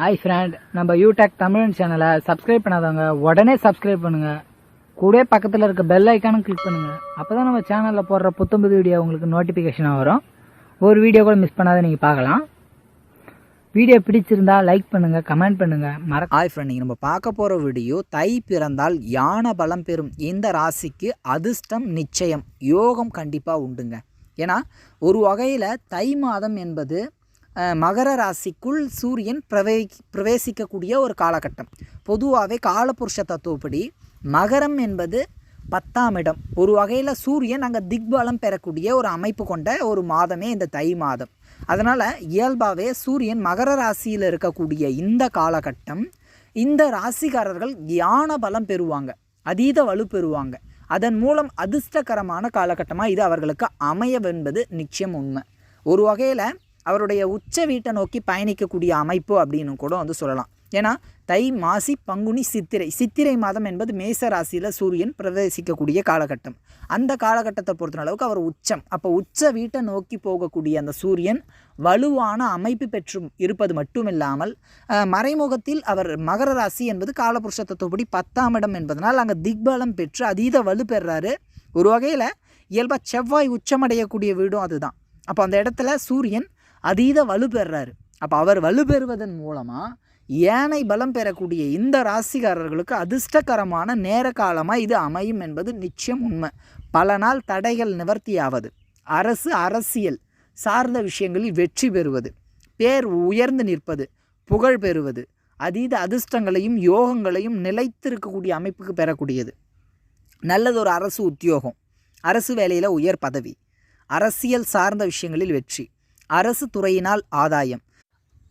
Hi friend நம்ம யூடெக் தமிழ் சேனலை subscribe பண்ணாதவங்க உடனே சப்ஸ்கிரைப் பண்ணுங்க. கூட பக்கத்தில் இருக்க பெல் ஐக்கானும் கிளிக் பண்ணுங்க. அப்பதான் நம்ம சேனலில் போடுற புத்தம்புது வீடியோ உங்களுக்கு நோட்டிஃபிகேஷனாக வரும். ஒரு வீடியோ கூட மிஸ் பண்ணாத நீங்கள் பார்க்கலாம். வீடியோ பிடிச்சிருந்தா லைக் பண்ணுங்க கமெண்ட் பண்ணுங்க. மறக்க ஹாய் ஃப்ரெண்ட் நீங்கள் நம்ம பார்க்க போகிற வீடியோ தை பிறந்தால் யானை பலம் பெறும். இந்த ராசிக்கு அதிர்ஷ்டம் நிச்சயம்? யோகம் கண்டிப்பாக உண்டுங்க. ஏன்னா ஒரு வகையில் தை மாதம் என்பது மகர ராசிக்குள் சூரியன் பிரவே பிரவேசிக்கக்கூடிய ஒரு காலகட்டம். பொதுவாகவே காலபுருஷ தத்துவப்படி மகரம் என்பது பத்தாம் இடம். ஒரு வகையில் சூரியன் அங்கே திக்பலம் பெறக்கூடிய ஒரு அமைப்பு கொண்ட ஒரு மாதமே இந்த தை மாதம். அதனால் இயல்பாகவே சூரியன் மகர ராசியில் இருக்கக்கூடிய இந்த காலகட்டம் இந்த ராசிக்காரர்கள் யான பலம் பெறுவாங்க. அதீத வலு பெறுவாங்க. அதன் மூலம் அதிர்ஷ்டகரமான காலகட்டமாக இது அவர்களுக்கு அமையவென்பது நிச்சயம் உண்மை. ஒரு வகையில் அவருடைய உச்ச வீட்டை நோக்கி பயணிக்கக்கூடிய அமைப்பு அப்படின்னு கூட வந்து சொல்லலாம். ஏன்னா தை மாசி பங்குனி சித்திரை. சித்திரை மாதம் என்பது மேச ராசியில் சூரியன் பிரவேசிக்கக்கூடிய காலகட்டம். அந்த காலகட்டத்தை பொறுத்த அளவுக்கு அவர் உச்சம். அப்போ உச்ச வீட்டை நோக்கி போகக்கூடிய அந்த சூரியன் வலுவான அமைப்பு பெற்று இருப்பது மட்டுமில்லாமல் மறைமுகத்தில் அவர் மகர ராசி என்பது காலபுருஷ தத்துவப்படி பத்தாம் இடம் என்பதனால் அங்கே திக்பலம் பெற்று அதீத வலு பெறாரு. ஒரு வகையில் இயல்பாக செவ்வாய் உச்சமடையக்கூடிய வீடும் அதுதான். அப்போ அந்த இடத்துல சூரியன் அதீத வலு பெறுறாரு அப்போ அவர் வலு பெறுவதன் மூலமாக ஏனை பலம் பெறக்கூடிய இந்த ராசிக்காரர்களுக்கு அதிர்ஷ்டகரமான நேர காலமாக இது அமையும் என்பது நிச்சயம் உண்மை. பல நாள் தடைகள் நிவர்த்தியாவது. அரசு அரசியல் சார்ந்த விஷயங்களில் வெற்றி பெறுவது. பேர் உயர்ந்து நிற்பது. புகழ் பெறுவது. அதீத அதிர்ஷ்டங்களையும் யோகங்களையும் நிலைத்திருக்கக்கூடிய அமைப்புக்கு பெறக்கூடியது. நல்லதொரு அரசு உத்தியோகம். அரசு வேலையில் உயர் பதவி. அரசியல் சார்ந்த விஷயங்களில் வெற்றி. அரசு துறையினால் ஆதாயம்.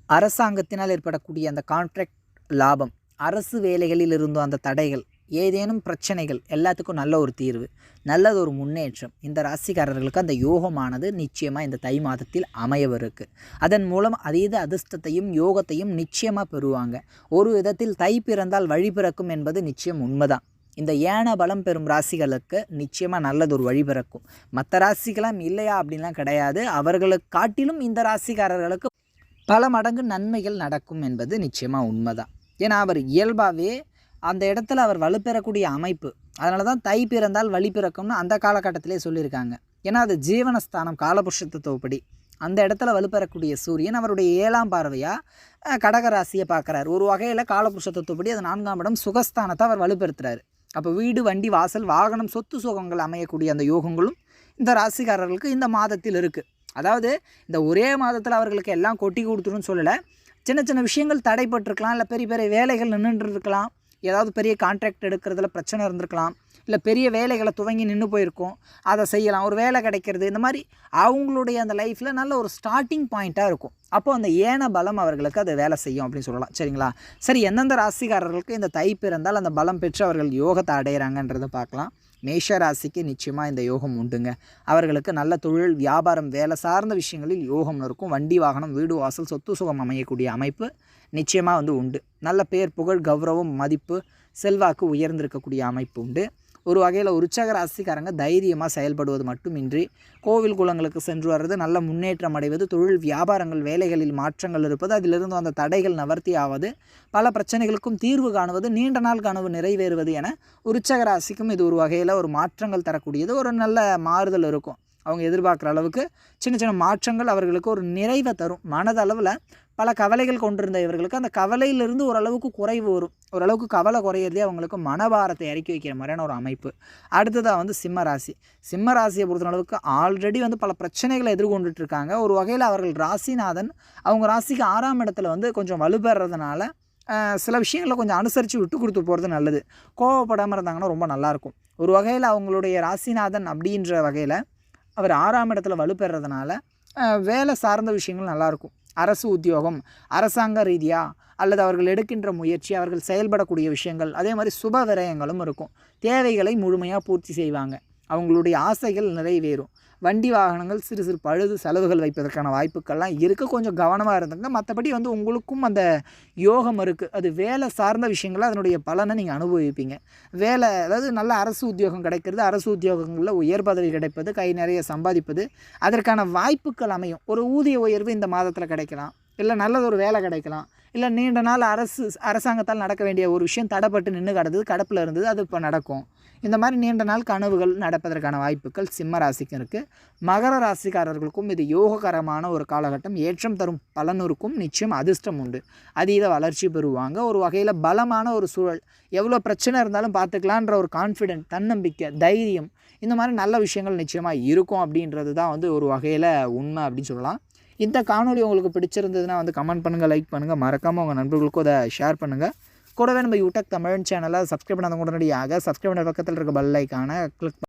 அரசாங்கத்தினால் ஏற்படக்கூடிய அந்த கான்ட்ராக்ட் லாபம் அரசு வேலைகளில் இருந்தோ அந்த தடைகள் ஏதேனும் பிரச்சனைகள் எல்லாத்துக்கும் நல்ல ஒரு தீர்வு நல்லது ஒரு முன்னேற்றம். இந்த ராசிக்காரர்களுக்கு அந்த யோகமானது நிச்சயமாக இந்த தை மாதத்தில் அமையவிருக்கு. அதன் மூலம் அதீத அதிர்ஷ்டத்தையும் யோகத்தையும் நிச்சயமாக பெறுவாங்க. ஒரு விதத்தில் தை பிறந்தால் வழி பிறக்கும் என்பது நிச்சயம் உண்மைதான். இந்த ஏன பலம் பெறும் ராசிகளுக்கு நிச்சயமாக நல்லது ஒரு வழி பிறக்கும். மற்ற ராசிகளாம் இல்லையா அப்படின்லாம் கிடையாது. அவர்களுக்கு காட்டிலும் இந்த ராசிக்காரர்களுக்கு பல மடங்கு நன்மைகள் நடக்கும் என்பது நிச்சயமாக உண்மைதான். ஏன்னா அவர் இயல்பாகவே அந்த இடத்துல அவர் வலுப்பெறக்கூடிய அமைப்பு அதனால தான் தை பிறந்தால் வழி பிறக்கும்னு அந்த காலகட்டத்திலே சொல்லியிருக்காங்க. ஏன்னா அது ஜீவனஸ்தானம் காலபுருஷத்துவப்படி அந்த இடத்துல வலுப்பெறக்கூடிய சூரியன் அவருடைய ஏழாம் பார்வையாக கடகராசியை பார்க்குறாரு. ஒரு வகையில் காலபுருஷத்துவப்படி அது நான்காம் இடம் சுகஸ்தானத்தை அவர் வலுப்பெறுத்துறாரு அப்போ வீடு வண்டி வாசல் வாகனம் சொத்து சுகங்கள் அமையக்கூடிய அந்த யோகங்களும் இந்த ராசிக்காரர்களுக்கு இந்த மாதத்தில் இருக்குது அதாவது இந்த ஒரே மாதத்தில் அவர்களுக்கு எல்லாம் கொட்டி கொடுத்துருன்னு சொல்லலை. சின்ன சின்ன விஷயங்கள் தடைப்பட்டிருக்கலாம். இல்லை பெரிய பெரிய வேலைகள் நின்றுட்டு இருக்கலாம். ஏதாவது பெரிய கான்ட்ராக்ட் எடுக்கிறதுல பிரச்சனை இருந்திருக்கலாம். இல்லை பெரிய வேலைகளை துவங்கி நின்று போயிருக்கோம். அதை செய்யலாம். ஒரு வேலை கிடைக்கிறது. இந்த மாதிரி அவங்களுடைய அந்த லைஃப்பில் நல்ல ஒரு ஸ்டார்டிங் பாயிண்ட்டாக இருக்கும். அப்போ அந்த ஏன பலம் அவர்களுக்கு அது வேலை செய்யும் அப்படின்னு சொல்லலாம். சரிங்களா? சரி எந்தெந்த ராசிக்காரர்களுக்கு இந்த தை பிறந்தால் அந்த பலம் பெற்று அவர்கள் யோகத்தை அடையிறாங்கன்றதை பார்க்கலாம். மேஷ ராசிக்கு நிச்சயமாக இந்த யோகம் உண்டுங்க. அவர்களுக்கு நல்ல தொழில் வியாபாரம் வேலை சார்ந்த விஷயங்களில் யோகம் இருக்கும் வண்டி வாகனம் வீடு வாசல் சொத்து சுகம் அமையக்கூடிய அமைப்பு நிச்சயமாக வந்து உண்டு. நல்ல பேர் புகழ் கௌரவம் மதிப்பு செல்வாக்கு உயர்ந்திருக்கக்கூடிய அமைப்பு உண்டு. ஒரு வகையில் உற்சக ராசிக்காரங்க தைரியமாக செயல்படுவது மட்டுமின்றி கோவில் குளங்களுக்கு சென்று வர்றது நல்ல முன்னேற்றம் அடைவது தொழில் வியாபாரங்கள் வேலைகளில் மாற்றங்கள் இருப்பது அதிலிருந்து அந்த தடைகள் நவர்த்தி ஆவது பல பிரச்சனைகளுக்கும் தீர்வு காணுவது நீண்ட நாள் கனவு நிறைவேறுவது என உற்சக ராசிக்கும் இது ஒரு வகையில் ஒரு மாற்றங்கள் தரக்கூடியது ஒரு நல்ல மாறுதல் இருக்கும். அவங்க எதிர்பார்க்குற அளவுக்கு சின்ன சின்ன மாற்றங்கள் அவர்களுக்கு ஒரு நிறைவை தரும். மனதளவில் பல கவலைகள் கொண்டிருந்த இவர்களுக்கு அந்த கவலையிலிருந்து ஓரளவுக்கு குறைவு வரும். ஓரளவுக்கு கவலை குறையிறதே அவங்களுக்கு மனபாரத்தை இறக்கி வைக்கிற மாதிரியான ஒரு அமைப்பு. அடுத்ததாக வந்து சிம்ம ராசி. சிம்ம ராசியை பொறுத்த அளவுக்கு ஆல்ரெடி வந்து பல பிரச்சனைகளை எதிர்கொண்டுட்டு இருக்காங்க. ஒரு வகையில் அவர்கள் ராசிநாதன். அவங்க ராசிக்கு ஆறாம் இடத்துல வந்து கொஞ்சம் வலுப்பெறதுனால சில விஷயங்களை கொஞ்சம் அனுசரித்து விட்டு கொடுத்து போகிறது நல்லது. கோவப்படாமல் இருந்தாங்கன்னா ரொம்ப நல்லாயிருக்கும். ஒரு வகையில் அவங்களுடைய ராசிநாதன் அப்படின்ற வகையில் அவர் ஆறாம் இடத்துல வலுப்பெறதுனால வேலை சார்ந்த விஷயங்கள் நல்லாயிருக்கும். அரசு உத்தியோகம் அரசாங்க ரீதியாக அல்லது அவர்கள் எடுக்கின்ற முயற்சி அவர்கள் செயல்படக்கூடிய விஷயங்கள் அதே மாதிரி சுப விரயங்களும் இருக்கும். தேவைகளை முழுமையாக பூர்த்தி செய்வாங்க. அவங்களுடைய ஆசைகள் நிறைவேறும். வண்டி வாகனங்கள் சிறு சிறு பழுது செலவுகள் வைப்பதற்கான வாய்ப்புகள்லாம் இருக்குது கொஞ்சம் கவனமாக இருந்துங்க மற்றபடி வந்து உங்களுக்கும் அந்த யோகம் இருக்குது அது வேலை சார்ந்த விஷயங்களை அதனுடைய பலனை நீங்கள் அனுபவிப்பீங்க. வேலை அதாவது நல்ல அரசு உத்தியோகம் கிடைக்கிறது. அரசு உத்தியோகங்களில் உயர் பதவி கிடைப்பது கை நிறைய சம்பாதிப்பது. அதற்கான வாய்ப்புகள் அமையும். ஒரு ஊதிய உயர்வு இந்த மாதத்தில் கிடைக்கலாம். இல்லை நல்லது ஒரு வேலை கிடைக்கலாம். இல்லை நீண்ட நாள் அரசு அரசாங்கத்தால் நடக்க வேண்டிய ஒரு விஷயம் தடைப்பட்டு நின்று கிடந்தது கடப்பில் இருந்தது அது இப்போ நடக்கும். இந்த மாதிரி நீண்ட நாள் கனவுகள் நடப்பதற்கான வாய்ப்புகள் சிம்ம ராசிக்கும் இருக்குது மகர ராசிக்காரர்களுக்கும் இது யோககரமான ஒரு காலகட்டம். ஏற்றம் தரும் பலனூருக்கும் நிச்சயம் அதிர்ஷ்டம் உண்டு. அதீத வளர்ச்சி பெறுவாங்க. ஒரு வகையில் பலமான ஒரு சூழல். எவ்வளோ பிரச்சனை இருந்தாலும் பார்த்துக்கலான்ற ஒரு கான்ஃபிடென்ட் தன்னம்பிக்கை தைரியம் இந்த மாதிரி நல்ல விஷயங்கள் நிச்சயமாக இருக்கும் அப்படின்றது தான் வந்து ஒரு வகையில் உண்மை அப்படின்னு சொல்லலாம். இந்த காணொளி உங்களுக்கு பிடிச்சிருந்ததுன்னா வந்து கமெண்ட் பண்ணுங்கள் லைக் பண்ணுங்கள் மறக்காமல் உங்கள் நண்பர்களுக்கும் அதை ஷேர் பண்ணுங்கள் கூடவே நம்ம யூடியூப் தமிழ் சேனலை சப்ஸ்கிரைப் பண்ணாத உடனடியாக சப்ஸ்கிரைப் பண்ண பக்கத்தில் இருக்க பெல் ஐக்கானை கிளிக்